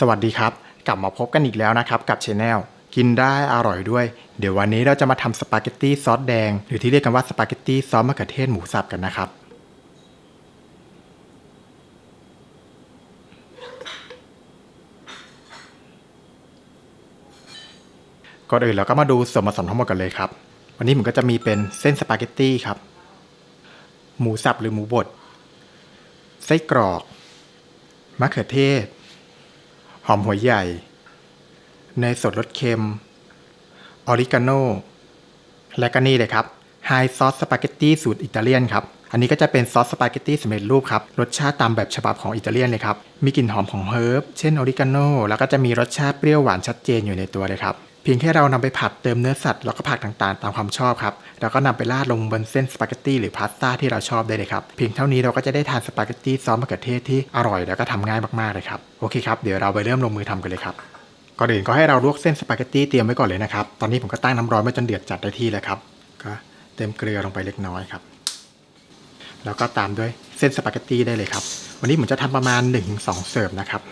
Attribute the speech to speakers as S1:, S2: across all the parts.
S1: สวัสดีครับ กลับมาพบกันอีกแล้วนะครับ กับช anel กินได้อร่อยด้วย เดี๋ยววันนี้เราจะมาทำสปาเกตตี้ซอสแดง หรือที่เรียกกันว่าสปาเกตตี้ซอสมะเขือเทศหมูสับกันนะครับ ก่อนอื่นเราก็มาดูส่วนผสมทั้งหมดกันเลยครับ วันนี้ผมก็จะมีเป็นเส้นสปาเกตตี้ครับ หมูสับหรือหมูบด ไส้กรอก มะเขือเทศ หอมหัวใหญ่ เนยสดรสเค็ม ออริกาโน และก็นี่เลยครับไฮซอสสปาเกตตี้สูตรอิตาเลียนครับ อันนี้ก็จะเป็นซอสสปาเกตตี้สำเร็จรูปครับ รสชาติตามแบบฉบับของอิตาเลียนเลยครับ มีกลิ่นหอมของเฮิร์บ เช่นออริกาโน แล้วก็จะมีรสชาติเปรี้ยวหวานชัดเจนอยู่ในตัวเลยครับ พียงแค่เรานำไปผัดเติมเนื้อสัตว์แล้วก็ผักต่างๆ ตามความชอบครับ แล้วก็นำไปราดลงบนเส้นสปาเกตตี้หรือพาสต้าที่เราชอบได้เลยครับ เพียงเท่านี้เราก็จะได้ทานสปาเกตตี้ซอสมะเขือเทศที่อร่อยแล้วก็ทำง่ายมากๆเลยครับ โอเคครับ เดี๋ยวเราไปเริ่มลงมือทำกันเลยครับก่อนอื่นก็ให้เราลวกเส้นสปาเกตตี้เตรียมไว้ก่อนเลยนะครับ ตอนนี้ผมก็ตั้งน้ำร้อนไว้จนเดือดจัดได้ที่แล้วครับ ก็เติมเกลือลงไปเล็กน้อยครับ แล้วก็ตามด้วยเส้นสปาเกตตี้ได้เลยครับ วันนี้ผมจะทำประมาณ1-2เสิร์ฟนะครับ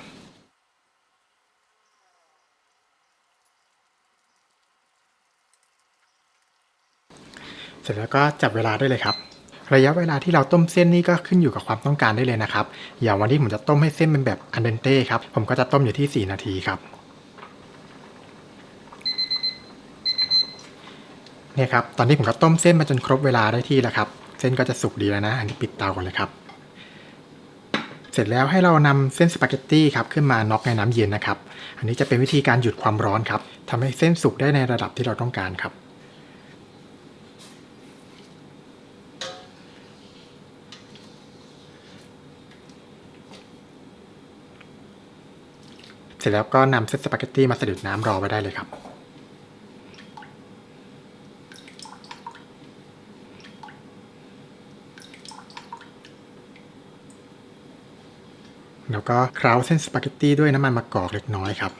S1: เสร็จแล้วก็จับเวลาได้เลยครับระยะเวลาที่เราต้มเส้นนี่ก็ขึ้นอยู่กับความต้องการได้เลยนะครับ อย่างวันนี้ผมจะต้มให้เส้นเป็นแบบอันเดนเต้ครับ ผมก็จะต้มอยู่ที่ 4 นาทีครับ เนี่ยครับ ตอนนี้ผมก็ต้มเส้นมาจนครบเวลาได้ที่แล้วครับ เส้นก็จะสุกดีแล้วนะ อันนี้ปิดเตาก่อนเลยครับ เสร็จแล้วให้เรานำเส้นสปาเกตตี้ครับขึ้นมาน็อกในน้ำเย็นนะครับ อันนี้จะเป็นวิธีการหยุดความร้อนครับทำให้เส้นสุกได้ในระดับที่เราต้องการครับ ร็จแล้วก็นำเส้นสปาเกตตี้มาสะดุดน้ำรอไว้ได้เลยครับ แล้วก็เคล้าเส้นสปาเกตตี้ด้วยน้ำมันมะกอกเล็กน้อยครับ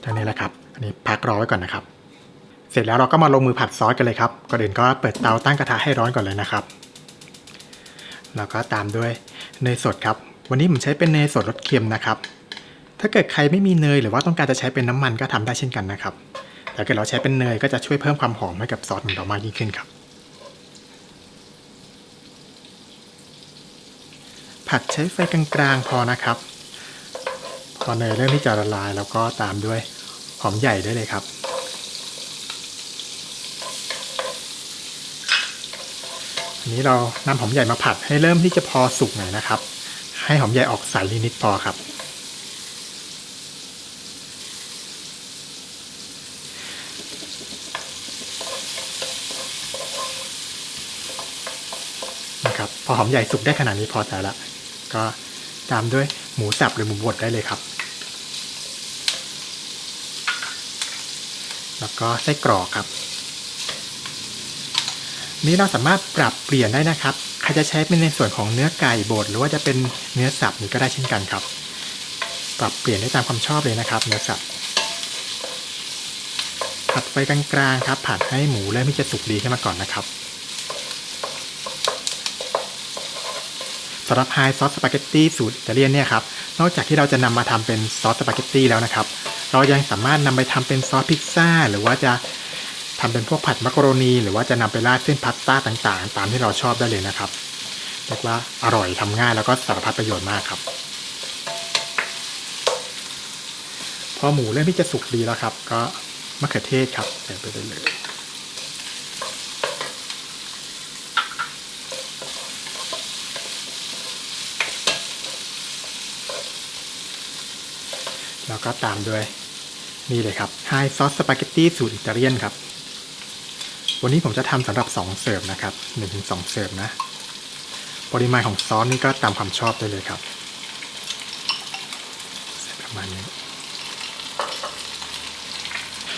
S1: เท่านี้แหละครับ อันนี้พักรอไว้ก่อนนะครับ เสร็จแล้วเราก็มาลงมือผัดซอสกันเลยครับ ก่อนอื่นก็เปิดเตาตั้งกระทะให้ร้อนก่อนเลยนะครับ แล้วก็ตามด้วยเนยสดครับ วันนี้ผมใช้เป็นเนยสดรสเค็มนะครับ ถ้าเกิดใครไม่มีเนยหรือว่าต้องการจะใช้เป็นน้ำมันก็ทำได้เช่นกันนะครับ แต่ถ้าเกิดเราใช้เป็นเนยก็จะช่วยเพิ่มความหอมให้กับซอสของเรามากยิ่งขึ้นครับ ผัดใช้ไฟกลางๆพอนะครับ พอเนยเริ่มที่จะละลาย แล้วก็ตามด้วยหอมใหญ่ได้เลยครับ นี้เรานำหอมใหญ่มาผัดให้เริ่มที่จะพอสุกหน่อยนะครับ ให้หอมใหญ่ออกใสนิดๆพอครับ นะครับพอหอมใหญ่สุกได้ขนาดนี้พอใจแล้วก็ตามด้วยหมูสับหรือหมูบดได้เลยครับ แล้วก็ไส้กรอกครับ นี้เราสามารถปรับเปลี่ยนได้นะครับใครจะใช้เป็นในส่วนของเนื้อไก่บดหรือว่าจะเป็นเนื้อสับนี่ก็ได้เช่นกันครับ ปรับเปลี่ยนได้ตามความชอบเลยนะครับ เนื้อสับผัดไฟกลางๆครับ ผัดให้หมูเริ่มที่จะสุกดีขึ้นมาก่อนนะครับสำหรับไฮซอสสปาเกตตี้สูตรอิตาเลียนเนี่ยครับ นอกจากที่เราจะนำมาทำเป็นซอสสปาเกตตี้แล้วนะครับ เรายังสามารถนำไปทำเป็นซอสพิซซ่าหรือว่าจะ ทำเป็นพวกผัดมักกะโรนี หรือว่าจะนำไปราดเส้นพาสต้าต่างๆ ตามที่เราชอบได้เลยนะครับเรียกว่าอร่อยทำง่ายแล้วก็สารพัดประโยชน์มากครับพอหมูเริ่มที่จะสุกดีแล้วครับ ก็มะเขือเทศครับใส่ไปได้เลยแล้วก็ตามด้วยนี่เลยครับไฮซอสสปาเกตตี้สูตรอิตาเลียนครับ วันนี้ผมจะทำสำหรับ 2 เสิร์ฟนะครับ1-2 เสิร์ฟนะ ปริมาณของซอสนี่ก็ตามความชอบได้เลยครับประมาณนี้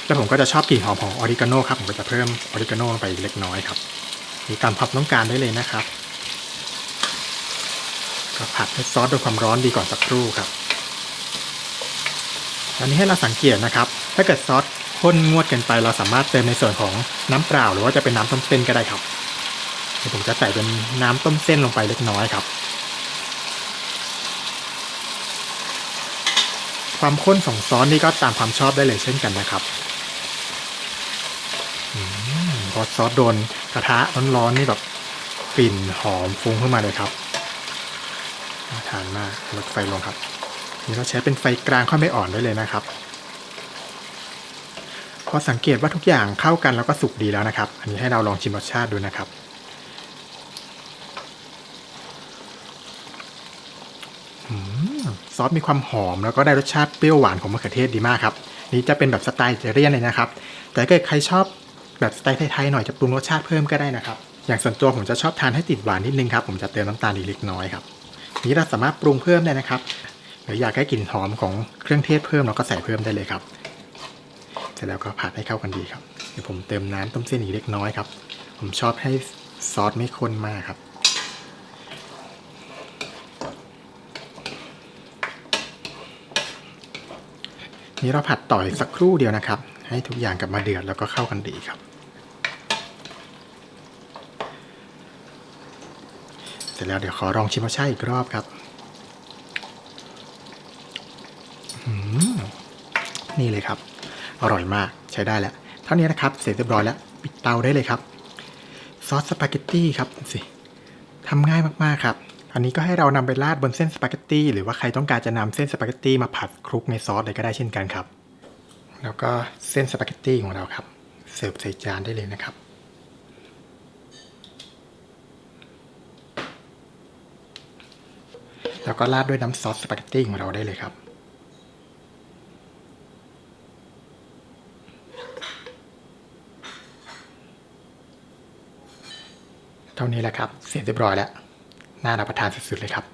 S1: แล้วผมก็จะชอบกลิ่นหอมของออริกาโนครับ ผมก็จะเพิ่มออริกาโนลงไปเล็กน้อยครับ มีตามความต้องการได้เลยนะครับ ก็ผัดให้ซอสด้วยความร้อนดีก่อนสักครู่ครับอันนี้ให้เราสังเกตนะครับ ถ้าเกิดซอส ข้นงวดเกินไป เราสามารถเติมในส่วนของน้ำเปล่า หรือว่าจะเป็นน้ำต้มเส้นก็ได้ครับเดี๋ยวผมจะใส่เป็นน้ำต้มเส้นลงไปเล็กน้อยครับ ความข้นของซอสนี่ก็ตามความชอบได้เลยเช่นกันนะครับพอซอสโดนกระทะร้อนๆนี่แบบกลิ่นหอมฟุ้งขึ้นมาเลยครับน่าทานมากลดไฟลงครับ นี่เราใช้เป็นไฟกลางค่อยไม่อ่อนได้เลยนะครับ อสังเกตว่าทุกอย่างเข้ากันแล้วก็สุกดีแล้วนะครับ อันนี้ให้เราลองชิมรสชาติดูนะครับ ซอสมีความหอมแล้วก็ได้รสชาติเปรี้ยวหวานของมะเขือเทศดีมากครับ นี่จะเป็นแบบสไตล์อิตาเลียนเลยนะครับ แต่ถ้าเกิดใครชอบแบบสไตล์ไทยๆหน่อยจะปรุงรสชาติเพิ่มก็ได้นะครับ อย่างส่วนตัวผมจะชอบทานให้ติดหวานนิดนึงครับ ผมจะเติมน้ำตาลอีกเล็กน้อยครับ นี้เราสามารถปรุงเพิ่มได้นะครับหรืออยากให้กลิ่นหอมของเครื่องเทศเพิ่มเราก็ใส่เพิ่มได้เลยครับ ร็จแล้วก็ผัดให้เข้ากันดีครับ เดี๋ยวผมเติมน้ำต้มเส้นอีกเล็กน้อยครับ ผมชอบให้ซอสไม่ข้นมากครับ นี่เราผัดต่อยสักครู่เดียวนะครับ ให้ทุกอย่างกลับมาเดือดแล้วก็เข้ากันดีครับ เสร็จแล้วเดี๋ยวขอลองชิมรสชาติอีกรอบครับนี่เลยครับ อร่อยมากใช้ได้แล้วเท่านี้นะครับเสร็จเรียบร้อยแล้วปิดเตาได้เลยครับซอสสปาเกตตี้ครับดูสิทำง่ายมากๆครับอันนี้ก็ให้เรานำไปราดบนเส้นสปาเกตตี้หรือว่าใครต้องการจะนำเส้นสปาเกตตี้มาผัดคลุกในซอสเลยก็ได้เช่นกันครับ แล้วก็เส้นสปาเกตตี้ของเราครับ เสิร์ฟใส่จานได้เลยนะครับ แล้วก็ราดด้วยน้ำซอสสปาเกตตี้ของเราได้เลยครับ เท่านี้แหละครับ เสร็จเรียบร้อยแล้ว น่ารับประทานสุดๆเลยครับ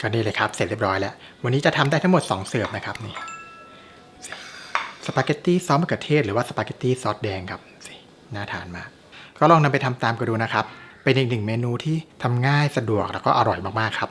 S1: ก็นี่เลยครับ เสร็จเรียบร้อยแล้ว วันนี้จะทำได้ทั้งหมด 2 เสิร์ฟนะครับนี่สปาเกตตี้ซอสมะเขือเทศหรือว่าสปาเกตตี้ซอสแดงครับน่าทานมาก ก็ลองนำไปทำตามกันดูนะครับ เป็นอีกหนึ่งเมนูที่ทำง่ายสะดวกแล้วก็อร่อยมากๆครับ